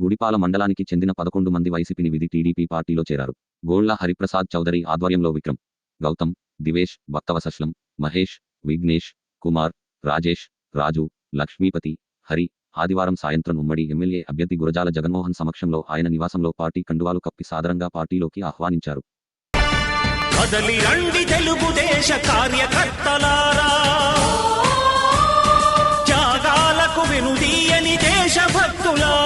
గుడిపాల మండలానికి చెందిన పదకొండు మంది వైసీపీని విధి టీడీపీ పార్టీలో చేరారు. గోళ్ళ హరిప్రసాద్ చౌదరి ఆధ్వర్యంలో విక్రమ్ గౌతమ్ దివేష్ భక్తవసస్లం మహేష్ విఘ్నేష్ కుమార్ రాజేష్ రాజు లక్ష్మీపతి హరి ఆదివారం సాయంత్రం ఉమ్మడి ఎమ్మెల్యే అభ్యర్థి గురజాల జగన్మోహన్ సమక్షంలో ఆయన నివాసంలో పార్టీ కండువాలు కప్పి సాధారణంగా పార్టీలోకి ఆహ్వానించారు. తెలుగుదేశ కార్యకర్తలారా. దేశభక్తులారా.